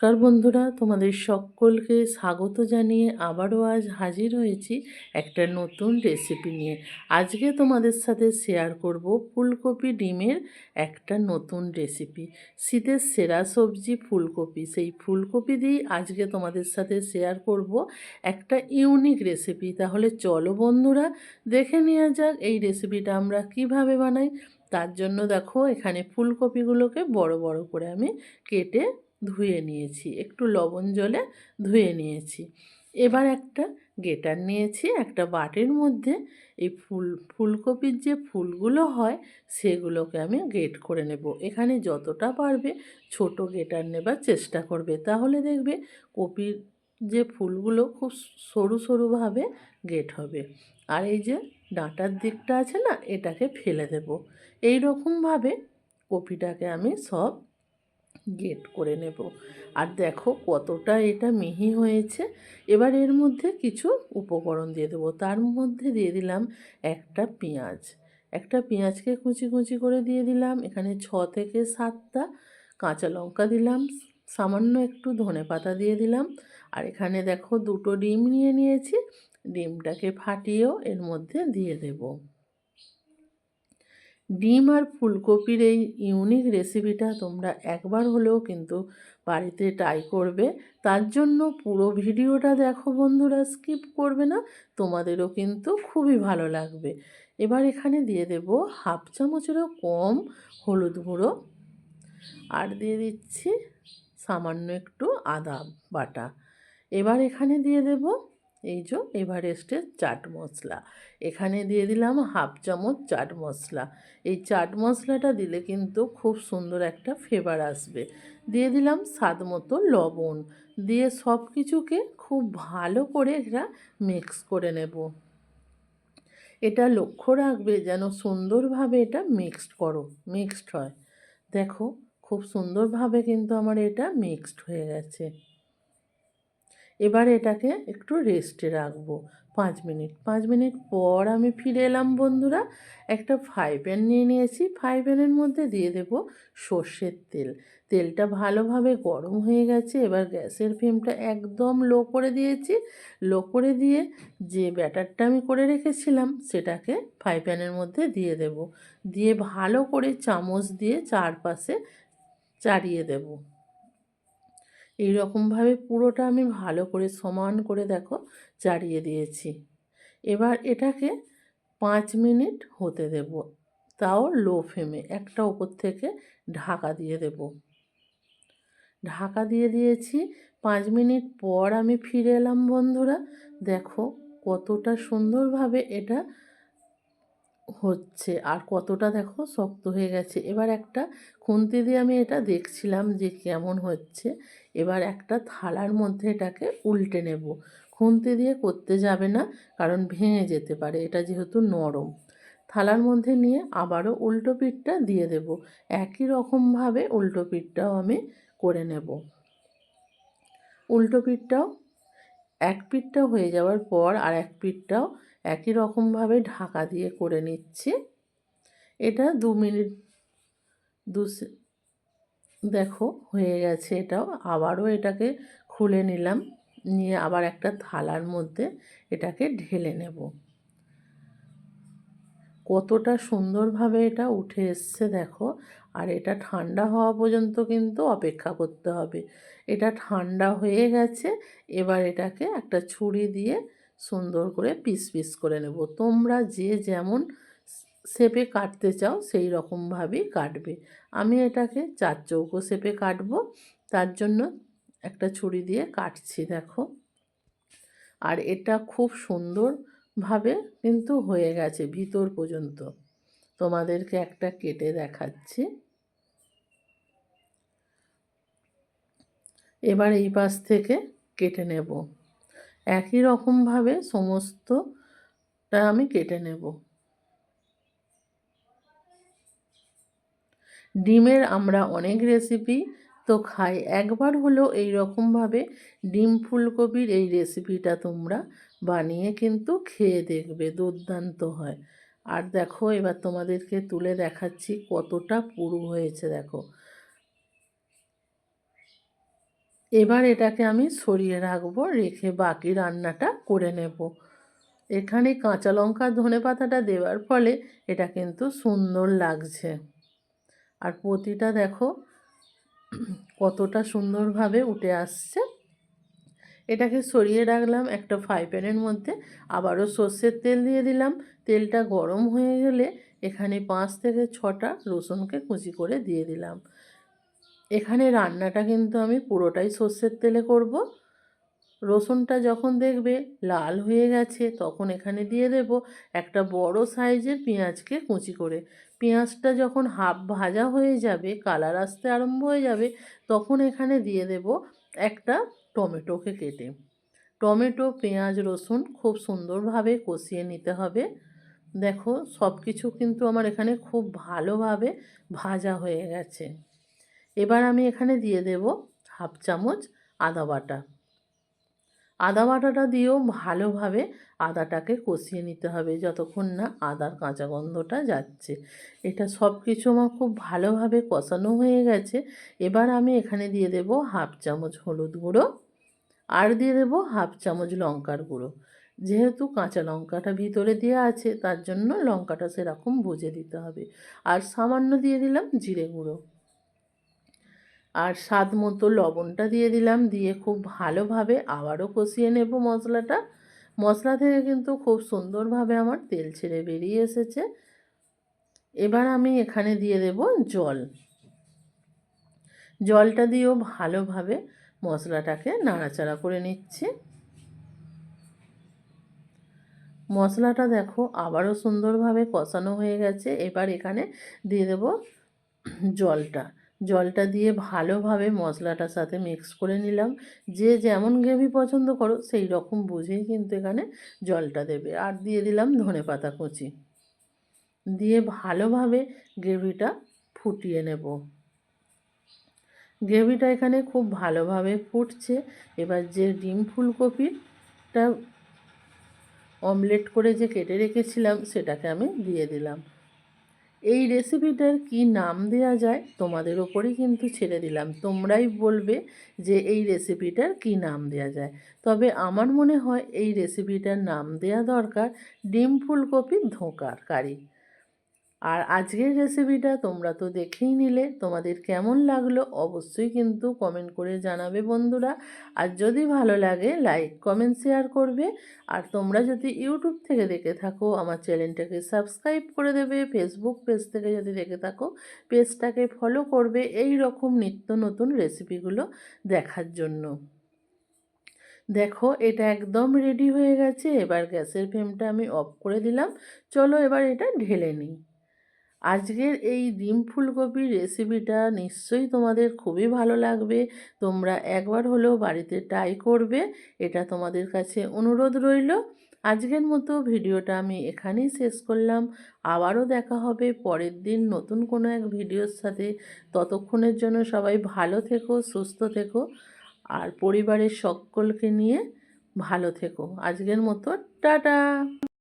নমস্কার বন্ধুরা, তোমাদের সকলকে স্বাগত জানিয়ে আবারও আজ হাজির হয়েছি একটা নতুন রেসিপি নিয়ে। আজকে তোমাদের সাথে শেয়ার করব ফুলকপি ডিমের একটা নতুন রেসিপি শীতের সেরা সবজি ফুলকপি। সেই ফুলকপি দিয়েই আজকে তোমাদের সাথে শেয়ার করব একটা ইউনিক রেসিপি তাহলে চলো বন্ধুরা, দেখে নেওয়া যাক এই রেসিপিটা আমরা কীভাবে বানাই। তার জন্য দেখো, এখানে ফুলকপিগুলোকে বড় বড় করে আমি কেটে ধুয়ে নিয়েছি, একটু লবণ জলে ধুয়ে নিয়েছি। এবার একটা গেটার নিয়েছি, একটা বাটির মধ্যে এই ফুল, ফুলকপির যে ফুলগুলো হয় সেগুলোকে আমি গেট করে নেব। এখানে যতটা পারবে ছোট গেটার নেবার চেষ্টা করবে। তাহলে দেখবে কপির যে ফুলগুলো খুব সরু সরুভাবে গেট হবে। আর এই যে ডাঁটার দিকটা আছে না, এটাকে ফেলে দেব। এই রকমভাবে কপিটাকে আমি সব গেট করে নেব। আর দেখো কতটা এটা মিহি হয়েছে। এবার এর মধ্যে কিছু উপকরণ দিয়ে দেবো। তার মধ্যে দিয়ে দিলাম একটা পেঁয়াজ। একটা পেঁয়াজকে কুচি কুচি করে দিয়ে দিলাম। এখানে ছ থেকে সাতটা কাঁচা লঙ্কা দিলাম। সামান্য একটু ধনে পাতা দিয়ে দিলাম। আর এখানে দেখো দুটো ডিম নিয়ে নিয়েছি। ডিমটাকে ফাটিয়েও এর মধ্যে দিয়ে দেবো। ডিম আর ফুলকপির এই ইউনিক রেসিপিটা তোমরা একবার হলেও কিন্তু বাড়িতে ট্রাই করবে। তার জন্য পুরো ভিডিওটা দেখো বন্ধুরা স্কিপ করবে না, তোমাদেরও কিন্তু খুবই ভালো লাগবে। এবার এখানে দিয়ে দেব হাফ চামচেরও কম হলুদ গুঁড়ো আর দিয়ে দিচ্ছি সামান্য একটু আদা বাটা। এবার এখানে দিয়ে দেবো এই যে এভারেস্টের চাট মশলা এখানে দিয়ে দিলাম হাফ চামচ চাট মশলা এই চাট মশলাটা দিলে কিন্তু খুব সুন্দর একটা ফ্লেভার আসবে। দিয়ে দিলাম স্বাদ মতো লবণ। দিয়ে সব কিছুকে খুব ভালো করে এটা মিক্স করে নেব। এটা লক্ষ্য রাখবে যেন সুন্দরভাবে এটা মিক্সড করো, মিক্সড হয়। দেখো, খুব সুন্দরভাবে কিন্তু আমার এটা মিক্সড হয়ে গেছে। এবার এটাকে একটু রেস্টে রাখব। পাঁচ মিনিট। পাঁচ মিনিট পর আমি ফিরে এলাম বন্ধুরা, একটা ফ্রাই প্যান নিয়ে নিয়েছি। ফ্রাই প্যানের মধ্যে দিয়ে দেব সর্ষের তেল। তেলটা ভালোভাবে গরম হয়ে গেছে, এবার গ্যাসের ফ্লেমটা একদম লো করে দিয়েছি। লো করে দিয়ে যে ব্যাটারটা আমি করে রেখেছিলাম, সেটাকে ফ্রাই প্যানের মধ্যে দিয়ে দেব। দিয়ে ভালো করে চামচ দিয়ে চারপাশে চাড়িয়ে দেবো। এই রকমভাবে পুরোটা আমি ভালো করে সমান করে দেখো চাড়িয়ে দিয়েছি। এবার এটাকে পাঁচ মিনিট হতে দেব। তাও লো ফ্লেমে একটা ওপর থেকে ঢাকা দিয়ে দেব। ঢাকা দিয়ে দিয়েছি। পাঁচ মিনিট পর আমি ফিরে এলাম বন্ধুরা। দেখো কতটা সুন্দরভাবে এটা হচ্ছে। আর কতটা দেখো শক্ত হয়ে গেছে। এবার একটা খুন্তি দিয়ে আমি এটা দেখছিলাম যে কেমন হচ্ছে। এবার একটা থালার মধ্যে এটাকে উল্টে নেব। খুন্তি দিয়ে করতে যাবে না, কারণ ভেঙে যেতে পারে। এটা যেহেতু নরম। থালার মধ্যে নিয়ে আবারও উল্টো পিঠটা দিয়ে দেব। একই রকমভাবে উল্টো পিঠটাও আমি করে নেব। উল্টো পিঠটাও এক পিঠটা হয়ে যাওয়ার পর আর এক পিঠটাও একই রকমভাবে ঢাকা দিয়ে করে নিচ্ছি। এটা দু মিনিট, দু দেখো হয়ে গেছে এটাও। আবারও এটাকে খুলে নিলাম, নিয়ে আবার একটা থালার মধ্যে এটাকে ঢেলে নেব। কতটা সুন্দরভাবে এটা উঠে এসছে দেখো, আর এটা ঠান্ডা হওয়া পর্যন্ত কিন্তু অপেক্ষা করতে হবে। এটা ঠান্ডা হয়ে গেছে, এবার এটাকে একটা ছুরি দিয়ে সুন্দর করে পিস পিস করে নেব। তোমরা যে যেমন শেপে কাটতে চাও, সেই রকমভাবেই কাটবে। আমি এটাকে চার চৌকো শেপে কাটবো। তার জন্য একটা ছুরি দিয়ে কাটছি, দেখো। আর এটা খুব সুন্দরভাবে কিন্তু হয়ে গেছে ভিতর পর্যন্ত। তোমাদেরকে একটা কেটে দেখাচ্ছি। এবার এই পাশ থেকে কেটে নেব। একই রকমভাবে সমস্তটা আমি কেটে নেব। ডিমের আমরা অনেক রেসিপি তো খাই। একবার হলেও এই রকমভাবে ডিম ফুলকপির এই রেসিপিটা তোমরা বানিয়ে কিন্তু খেয়ে দেখবে, দুর্দান্ত হয়। আর দেখো, এবার তোমাদেরকে তুলে দেখাচ্ছি কতটা পুরু হয়েছে, দেখো। এবার এটাকে আমি সরিয়ে রাখব, রেখে বাকি রান্নাটা করে নেব। এখানে কাঁচা লঙ্কা ধনে পাতাটা দেওয়ার ফলে এটা কিন্তু সুন্দর লাগছে। আর প্রতিটা দেখো কতটা সুন্দরভাবে উঠে আসছে। এটাকে সরিয়ে রাখলাম একটা ফ্রাই প্যানের মধ্যে। আবারও সর্ষের তেল দিয়ে দিলাম। তেলটা গরম হয়ে গেলে এখানে পাঁচ থেকে ছটা রসুনকে কুচি করে দিয়ে দিলাম। এখানে রান্নাটা কিন্তু আমি পুরোটাই সর্ষের তেলে করব। রসুনটা যখন দেখবে লাল হয়ে গেছে, তখন এখানে দিয়ে দেব একটা বড় সাইজের পেঁয়াজকে কুচি করে। পেঁয়াজটা যখন হাফ ভাজা হয়ে যাবে, কালার আসতে আরম্ভ হয়ে যাবে, তখন এখানে দিয়ে দেব একটা টমেটোকে কেটে। টমেটো, পেঁয়াজ, রসুন খুব সুন্দরভাবে কষিয়ে নিতে হবে। দেখো সব কিছু কিন্তু আমার এখানে খুব ভালোভাবে ভাজা হয়ে গেছে। এবার আমি এখানে দিয়ে দেব হাফ চামচ আদা বাটা। আদা বাটাটা দিয়েও ভালোভাবে আদাটাকে কষিয়ে নিতে হবে যতক্ষণ না আদার কাঁচা গন্ধটা যাচ্ছে। এটা সব কিছু আমার খুব ভালোভাবে কষানো হয়ে গেছে। এবার আমি এখানে দিয়ে দেব হাফ চামচ হলুদ গুঁড়ো আর দিয়ে দেব হাফ চামচ লঙ্কার গুঁড়ো। যেহেতু কাঁচা লঙ্কাটা ভিতরে দেওয়া আছে তার জন্য লঙ্কাটা সেরকম বুঝে দিতে হবে। আর সামান্য দিয়ে দিলাম জিরে গুঁড়ো। আর স্বাদ মতো লবণটা দিয়ে দিলাম, দিয়ে খুব ভালোভাবে আবারও কষিয়ে নেব মশলাটা। মশলা থেকে কিন্তু খুব সুন্দরভাবে আমার তেল ছেড়ে বেরিয়ে এসেছে। এবার আমি এখানে দিয়ে দেব জল। জলটা দিয়েও ভালোভাবে মশলাটাকে নাড়াচাড়া করে নিচ্ছি। মশলাটা দেখো আবারও সুন্দরভাবে কষানো হয়ে গেছে। এবার এখানে দিয়ে দেব জলটা। জলটা দিয়ে ভালোভাবে মশলাটার সাথে মিক্স করে নিলাম। যে যেমন গ্রেভি পছন্দ করো, সেই রকম বুঝেই কিন্তু এখানে জলটা দেবে। আর দিয়ে দিলাম ধনে পাতা কুচি। দিয়ে ভালোভাবে গ্রেভিটা ফুটিয়ে নেব। গ্রেভিটা এখানে খুব ভালোভাবে ফুটছে। এবার যে ডিম ফুলকপিটা অমলেট করে যে কেটে রেখেছিলাম, সেটাকে আমি দিয়ে দিলাম। এই রেসিপিটার কি নাম দেয়া যায়? তোমাদের ওপরেই কিন্তু ছেড়ে দিলাম। তোমরাই বলবে যে এই রেসিপিটার কি নাম দেয়া যায়। তবে আমার মনে হয় এই রেসিপিটার নাম দেয়া দরকার ডিম ফুলকপি ধোঁকার কারি। আর আজকের রেসিপিটা তোমরা তো দেখেই নিলে। তোমাদের কেমন লাগল অবশ্যই কিন্তু কমেন্ট করে জানাবে বন্ধুরা। আর যদি ভালো লাগে লাইক কমেন্ট শেয়ার করবে। আর তোমরা যদি ইউটিউব থেকে দেখে থাকো, আমার চ্যানেলটাকে সাবস্ক্রাইব করে দেবে। ফেসবুক পেজ থেকে যদি দেখে থাকো পেজটাকে ফলো করবে এই রকম নিত্য নতুন রেসিপিগুলো দেখার জন্য। দেখো, এটা একদম রেডি হয়ে গেছে। এবার গ্যাসের ফ্লেমটা আমি অফ করে দিলাম। চলো এবার এটা ঢেলে নিই। আজকের এই ডিম ফুলকপির রেসিপিটা নিশ্চয়ই তোমাদের খুবই ভালো লাগবে। তোমরা একবার হলেও বাড়িতে ট্রাই করবে। এটা তোমাদের কাছে অনুরোধ রইল। আজকের মতো ভিডিওটা আমি এখানেই শেষ করলাম। আবারও দেখা হবে পরের দিন নতুন কোনো এক ভিডিওর সাথে। ততক্ষণের জন্য সবাই ভালো থেকো, সুস্থ থেকো আর পরিবারের সকলকে নিয়ে ভালো থেকো। আজকের মতো টাটা!